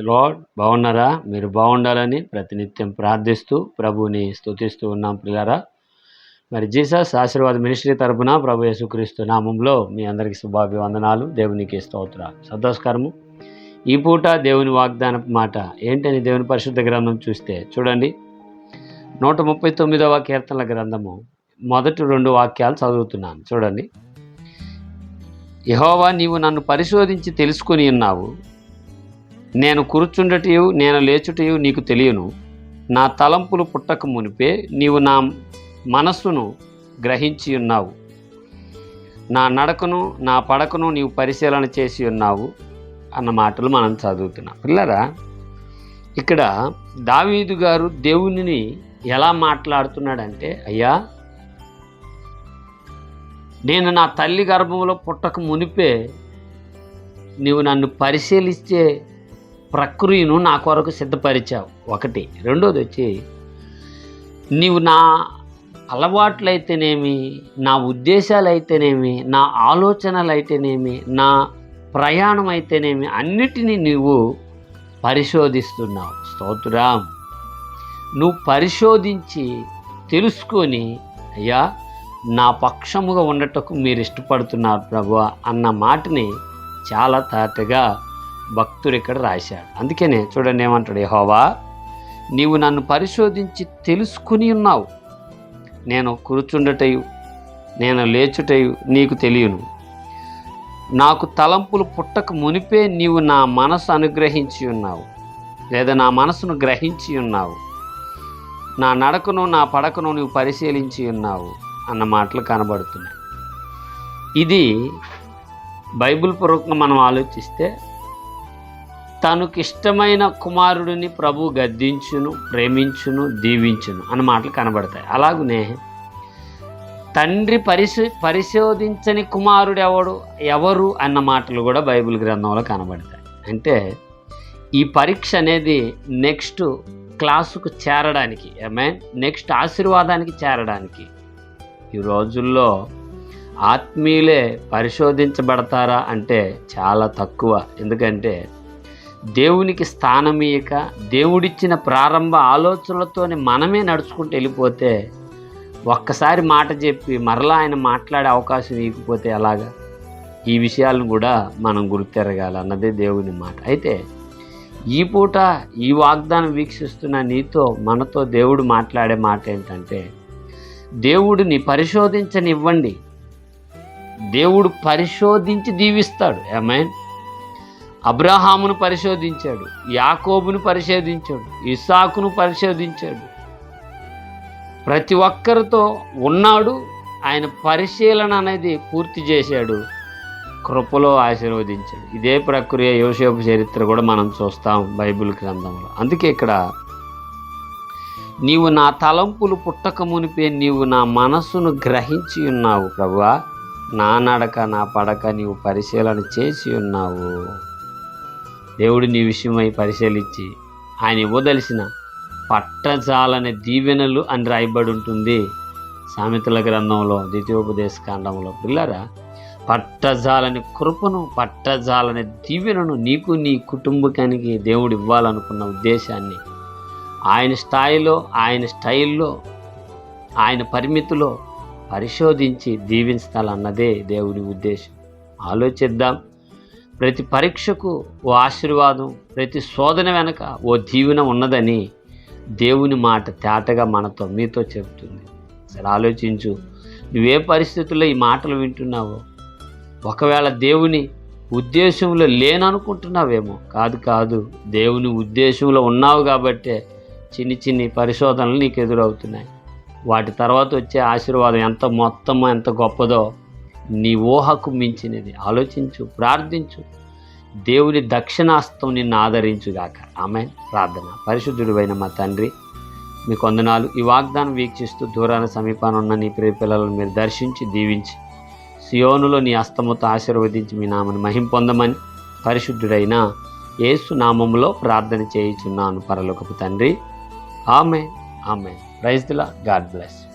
Lord. బాగున్నారా? మీరు బాగుండాలని ప్రతినిత్యం ప్రార్థిస్తూ ప్రభుని స్తుతిస్తూ ఉన్నాం పిల్లరా మరి జీసస్ ఆశీర్వాద మినిస్ట్రీ తరఫున ప్రభు యేసుక్రీస్తు నామంలో మీ అందరికీ శుభాభివందనాలు. దేవునికి స్తోత్ర సంతోషకరము. ఈ పూట దేవుని వాగ్దాన మాట ఏంటని దేవుని పరిశుద్ధ గ్రంథం చూస్తే చూడండి. నూట ముప్పై తొమ్మిదవ కీర్తనల గ్రంథము. మొదటి రెండు వాక్యాలు చదువుతున్నాను. చూడండి. యహోవా నీవు నన్ను పరిశోధించి తెలుసుకొని ఉన్నావు. నేను కూర్చుండటయు నేను లేచుటయు నీకు తెలియను. నా తలంపులు పుట్టక మునిపే నీవు నా మనస్సును గ్రహించి ఉన్నావు. నా నడకను నా పడకను నీవు పరిశీలన చేసి ఉన్నావు అన్న మాటలు మనం చదువుతున్నాం. పిల్లరా ఇక్కడ దావీదు గారు దేవునిని ఎలా మాట్లాడుతున్నాడంటే అయ్యా నేను నా తల్లి గర్భంలో పుట్టక మునిపే నీవు నన్ను పరిశీలిస్తే ప్రక్రియను నా కొరకు సిద్ధపరిచావు. ఒకటి. రెండోది వచ్చి నీవు నా అలవాట్లయితేనేమి నా ఉద్దేశాలు అయితేనేమి నా ఆలోచనలు అయితేనేమి నా ప్రయాణం అయితేనేమి అన్నిటినీ నీవు పరిశోధిస్తున్నావు. స్తోత్రం. నువ్వు పరిశోధించి తెలుసుకొని అయ్యా నా పక్షముగా ఉండటకు మీరు ఇష్టపడుతున్నారు ప్రభు అన్న మాటని చాలా తాటగా భక్తుడు ఇక్కడ రాశాడు. అందుకనే చూడండి ఏమంటాడు యహోవా? నీవు నన్ను పరిశోధించి తెలుసుకుని ఉన్నావు. నేను కూర్చుండటయు నేను లేచుటయు నీకు తెలియను. నాకు తలంపులు పుట్టక మునిపే నీవు నా మనసు అనుగ్రహించి ఉన్నావు. లేదా నా మనసును గ్రహించి ఉన్నావు. నా నడకను నా పడకను నీవు పరిశీలించి ఉన్నావు అన్న మాటలు కనబడుతున్నాయి. ఇది బైబిల్ పూర్వకంగా మనం ఆలోచిస్తే తనకిష్టమైన కుమారుడిని ప్రభు గద్దించును ప్రేమించును దీవించును అన్న మాటలు కనబడతాయి. అలాగనే తండ్రి పరిశో పరిశోధించని కుమారుడు ఎవడు ఎవరు అన్న మాటలు కూడా బైబిల్ గ్రంథంలో కనబడతాయి. అంటే ఈ పరీక్ష అనేది నెక్స్ట్ క్లాసుకు చేరడానికి మీన్ నెక్స్ట్ ఆశీర్వాదానికి చేరడానికి ఈ రోజుల్లో ఆత్మీయులే పరిశోధించబడతారా అంటే చాలా తక్కువ. ఎందుకంటే దేవునికి స్థానం ఇయ్యక దేవుడిచ్చిన ప్రారంభ ఆలోచనలతోనే మనమే నడుచుకుంటూ వెళ్ళిపోతే ఒక్కసారి మాట చెప్పి మరలా ఆయన మాట్లాడే అవకాశం ఇవ్వకపోతే ఎలాగా? ఈ విషయాలను కూడా మనం గుర్తెరగాలి అన్నదే దేవుని మాట. అయితే ఈ పూట ఈ వాగ్దానం వీక్షిస్తున్న నీతో మనతో దేవుడు మాట్లాడే మాట ఏంటంటే దేవుడిని పరిశోధించనివ్వండి. దేవుడు పరిశోధించి దీవిస్తాడు. ఏమైనా అబ్రహామును పరిశోధించాడు యాకోబును పరిశోధించాడు ఇసాకును పరిశోధించాడు. ప్రతి ఒక్కరితో ఉన్నాడు ఆయన పరిశీలన అనేది పూర్తి చేశాడు కృపలో ఆశీర్వదించాడు. ఇదే ప్రక్రియ యోసేపు చరిత్ర కూడా మనం చూస్తాం బైబిల్ గ్రంథంలో. అందుకే ఇక్కడ నీవు నా తలంపులు పుట్టక మునిపే నీవు నా మనస్సును గ్రహించి ఉన్నావు ప్రభువా నా నడక నా పడక నీవు పరిశీలన చేసి ఉన్నావు. దేవుడు నీ విషయమై పరిశీలించి ఆయన ఇవ్వదలిసిన పట్టజాలనే దీవెనలు అని రాయబడి ఉంటుంది. సామెతల గ్రంథంలో ద్వితీయోపదేశ కాండంలో. పిల్లరా పట్టజాలని కృపను పట్టజాలని దీవెనను నీకు నీ కుటుంబకానికి దేవుడు ఇవ్వాలనుకున్న ఉద్దేశాన్ని ఆయన స్థాయిలో ఆయన స్టైల్లో ఆయన పరిమితిలో పరిశోధించి దీవించాలన్నదే దేవుని ఉద్దేశం. ఆలోచిద్దాం. ప్రతి పరీక్షకు ఓ ఆశీర్వాదం ప్రతి శోధన వెనక ఓ దీవెన ఉన్నదని దేవుని మాట తేటగా మనతో మీతో చెప్తుంది సరే ఆలోచించు. నువ్వే పరిస్థితుల్లో ఈ మాటలు వింటున్నావో? ఒకవేళ దేవుని ఉద్దేశంలో లేననుకుంటున్నావేమో? కాదు కాదు. దేవుని ఉద్దేశంలో ఉన్నావు కాబట్టే చిన్ని చిన్ని పరిశోధనలు నీకు ఎదురవుతున్నాయి. వాటి తర్వాత వచ్చే ఆశీర్వాదం ఎంత మొత్తం ఎంత గొప్పదో నీ ఊహకు మించినది. ఆలోచించు ప్రార్థించు. దేవుని దక్షిణాస్తం నిన్ను ఆదరించుగాక. ఆమె ప్రార్థన. పరిశుద్ధుడివైన మా తండ్రి మీ కొందనాలు ఈ వాగ్దానం వీక్షిస్తూ దూరాన సమీపాన ఉన్న నీ ప్రియ పిల్లలను మీరు దర్శించి దీవించి సియోనులో నీ అస్తముతో ఆశీర్వదించి మీ నామను మహిం పొందమని పరిశుద్ధుడైన యేసు నామములో ప్రార్థన చేయుచున్నాను పరలోకపు తండ్రి. ఆమె ఆమె ప్రైజ్ దిలా గాడ్ బ్లెస్.